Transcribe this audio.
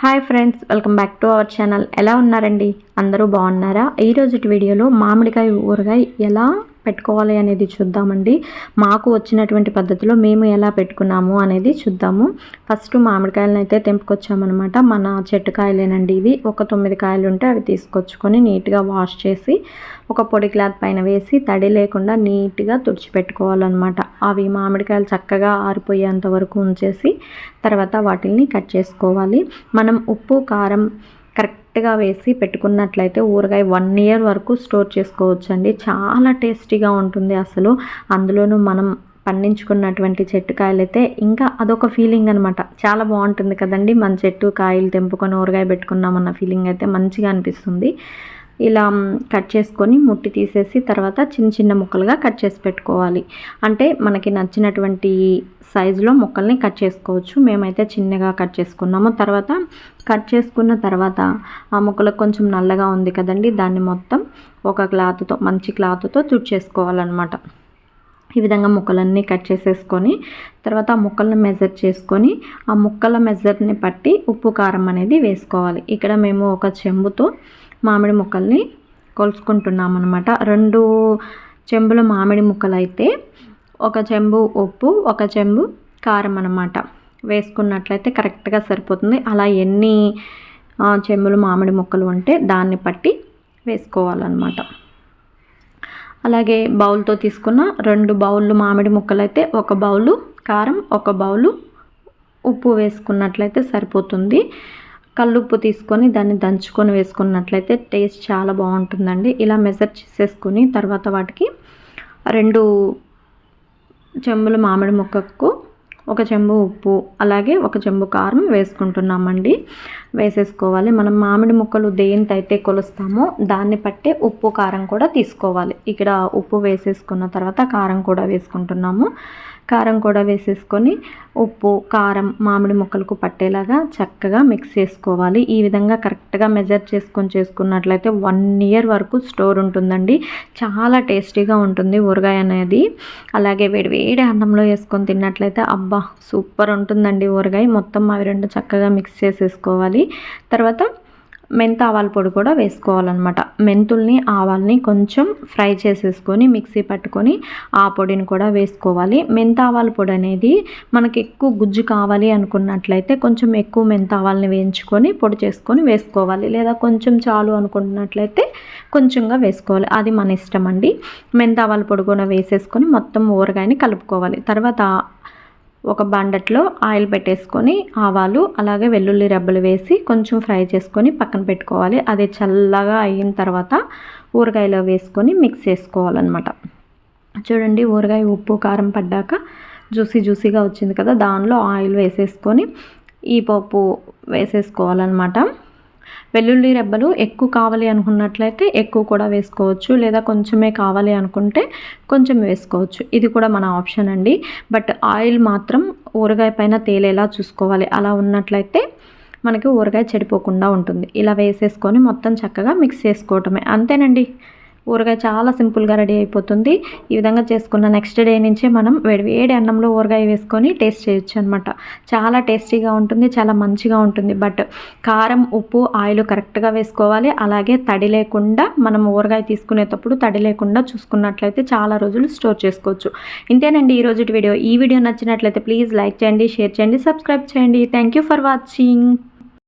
Hi friends welcome back to our channel ఎలా ఉన్నారండి? అందరూ బాగున్నారా? ఈరోజు వీడియోలో మామిడికాయ ఊరగాయ ఎలా పెట్టుకోవాలి అనేది చూద్దామండి. మాకు వచ్చినటువంటి పద్ధతిలో మేము ఎలా పెట్టుకున్నాము అనేది చూద్దాము. ఫస్ట్ మామిడికాయలను అయితే తెంపుకొచ్చామన్నమాట. మన చెట్టు కాయలేనండి ఇవి. ఒక తొమ్మిది కాయలు ఉంటే అవి తీసుకొచ్చుకొని నీట్గా వాష్ చేసి ఒక పొడి క్లాత్ పైన వేసి తడి లేకుండా నీట్గా తుడిచిపెట్టుకోవాలన్నమాట. అవి మామిడికాయలు చక్కగా ఆరిపోయేంత వరకు ఉంచేసి తర్వాత వాటిని కట్ చేసుకోవాలి. మనం ఉప్పు కారం కరెక్ట్గా వేసి పెట్టుకున్నట్లయితే ఊరగాయ వన్ ఇయర్ వరకు స్టోర్ చేసుకోవచ్చండి. చాలా టేస్టీగా ఉంటుంది అసలు. అందులోనూ మనం పండించుకున్నటువంటి చెట్టు కాయలు అయితే ఇంకా అదొక ఫీలింగ్ అనమాట చాలా బాగుంటుంది కదండి. మన చెట్టు కాయలు తెంపుకొని ఊరగాయ పెట్టుకున్నామన్న ఫీలింగ్ అయితే మంచిగా అనిపిస్తుంది. ఇలా కట్ చేసుకొని ముట్టి తీసేసి తర్వాత చిన్న చిన్న ముక్కలుగా కట్ చేసి పెట్టుకోవాలి. అంటే మనకి నచ్చినటువంటి సైజులో ముక్కల్ని కట్ చేసుకోవచ్చు. మేమైతే చిన్నగా కట్ చేసుకున్నాము. తర్వాత కట్ చేసుకున్న తర్వాత ఆ ముక్కలకు కొంచెం నల్లగా ఉంది కదండి దాన్ని మొత్తం ఒక క్లాత్తో మంచి క్లాత్తో తుడిచేసుకోవాలన్నమాట. ఈ విధంగా ముక్కలన్నీ కట్ చేసేసుకొని తర్వాత ఆ ముక్కలను మెజర్ చేసుకొని ఆ ముక్కల మెజర్ని పట్టి ఉప్పు కారం అనేది వేసుకోవాలి. ఇక్కడ మేము ఒక చెంబుతో మామిడి ముక్కల్ని కొలుసుకుంటున్నాం అనమాట రెండు చెంబుల మామిడి ముక్కలు అయితే ఒక చెంబు ఉప్పు ఒక చెంబు కారం అనమాట వేసుకున్నట్లయితే కరెక్ట్గా సరిపోతుంది. అలా ఎన్ని చెంబులు మామిడి ముక్కలు ఉంటే దాన్ని పట్టి వేసుకోవాలన్నమాట. అలాగే బౌల్తో తీసుకున్న రెండు బౌళ్ళు మామిడి ముక్కలు అయితే ఒక బౌలు కారం ఒక బౌలు ఉప్పు వేసుకున్నట్లయితే సరిపోతుంది. కల్లుప్పు తీసుకొని దాన్ని దంచుకొని వేసుకున్నట్లయితే టేస్ట్ చాలా బాగుంటుందండి. ఇలా మెజర్ చేసేసుకొని తర్వాత వాటికి రెండు చెంబులు మామిడి ముక్కకు ఒక చెంబు ఉప్పు అలాగే ఒక చెంబు కారం వేసుకుంటున్నామండి. వేసేసుకోవాలి. మనం మామిడి ముక్కలు దేనితైతే కొలుస్తామో దాన్ని పట్టే ఉప్పు కారం కూడా తీసుకోవాలి. ఇక్కడ ఉప్పు వేసేసుకున్న తర్వాత కారం కూడా వేసుకుంటున్నాము. కారం కూడా వేసేసుకొని ఉప్పు కారం మామిడి ముక్కలకు పట్టేలాగా చక్కగా మిక్స్ చేసుకోవాలి. ఈ విధంగా కరెక్ట్గా మెజర్ చేసుకొని చేసుకున్నట్లయితే వన్ ఇయర్ వరకు స్టోర్ ఉంటుందండి. చాలా టేస్టీగా ఉంటుంది ఊరగాయ అనేది. అలాగే వేడి వేడి అన్నంలో వేసుకొని తిన్నట్లయితే అబ్బా సూపర్ ఉంటుందండి ఊరగాయ. మొత్తం అవి రెండు చక్కగా మిక్స్ చేసేసుకోవాలి. తర్వాత మెంత ఆవాల పొడి కూడా వేసుకోవాలన్నమాట. మెంతుల్ని ఆవాల్ని కొంచెం ఫ్రై చేసేసుకొని మిక్సీ పట్టుకొని ఆ పొడిని కూడా వేసుకోవాలి. మెంత ఆవాల పొడి అనేది మనకి ఎక్కువ గుజ్జు కావాలి అనుకున్నట్లయితే కొంచెం ఎక్కువ మెంత ఆవాల్ని వేయించుకొని పొడి చేసుకొని వేసుకోవాలి. లేదా కొంచెం చాలు అనుకున్నట్లయితే కొంచెంగా వేసుకోవాలి. అది మన ఇష్టం అండి. మెంత ఆవాల పొడి కూడా వేసేసుకొని మొత్తం ఊరగాయని కలుపుకోవాలి. తర్వాత ఒక బండట్లో ఆయిల్ పెట్టేసుకొని ఆవాలు అలాగే వెల్లుల్లి రెబ్బలు వేసి కొంచెం ఫ్రై చేసుకొని పక్కన పెట్టుకోవాలి. అది చల్లగా అయిన తర్వాత ఊరగాయలో వేసుకొని మిక్స్ చేసుకోవాలన్నమాట. చూడండి ఊరగాయ ఉప్పు కారం పడ్డాక జ్యూసీ జ్యూసీగా వచ్చింది కదా దానిలో ఆయిల్ వేసేసుకొని ఈ పప్పు వేసేసుకోవాలన్నమాట. వెల్లుల్లి రెబ్బలు ఎక్కువ కావాలి అనుకున్నట్లయితే ఎక్కువ కూడా వేసుకోవచ్చు లేదా కొంచెమే కావాలి అనుకుంటే కొంచెం వేసుకోవచ్చు. ఇది కూడా మన ఆప్షన్ అండి. బట్ ఆయిల్ మాత్రం ఊరగాయ పైన తేలేలా చూసుకోవాలి. అలా ఉన్నట్లయితే మనకి ఊరగాయ చెడిపోకుండా ఉంటుంది. ఇలా వేసేసుకొని మొత్తం చక్కగా మిక్స్ చేసుకోవటమే. అంతేనండి. ఊరగాయ చాలా సింపుల్గా రెడీ అయిపోతుంది. ఈ విధంగా చేసుకున్న నెక్స్ట్ డే నుంచే మనం వేడి వేడి అన్నంలో ఊరగాయ వేసుకొని టేస్ట్ చేయొచ్చు అనమాట చాలా టేస్టీగా ఉంటుంది చాలా మంచిగా ఉంటుంది. బట్ కారం ఉప్పు ఆయిల్ కరెక్ట్గా వేసుకోవాలి. అలాగే తడి లేకుండా మనం ఊరగాయ తీసుకునేటప్పుడు తడి లేకుండా చూసుకున్నట్లయితే చాలా రోజులు స్టోర్ చేసుకోవచ్చు. ఇంతేనండి ఈ రోజు వీడియో. ఈ వీడియో నచ్చినట్లయితే ప్లీజ్ లైక్ చేయండి షేర్ చేయండి సబ్స్క్రైబ్ చేయండి. Thank you for watching.